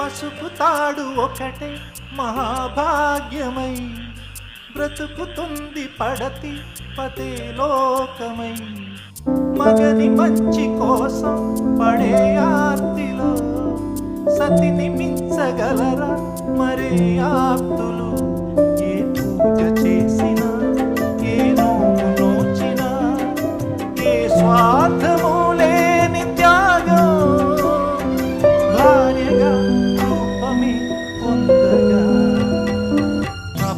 పసుపు తాడు ఒకటే మహాభాగ్యమై. బ్రతుకుతుంది పడతి పదే లోకమై. మగది మంచి కోసం పడే ఆర్తిలో సతిని మించగలరా మరే ఆప్తులు? ఏ పూజ చేసినా ఏ నోచినా ఏ స్వార్థం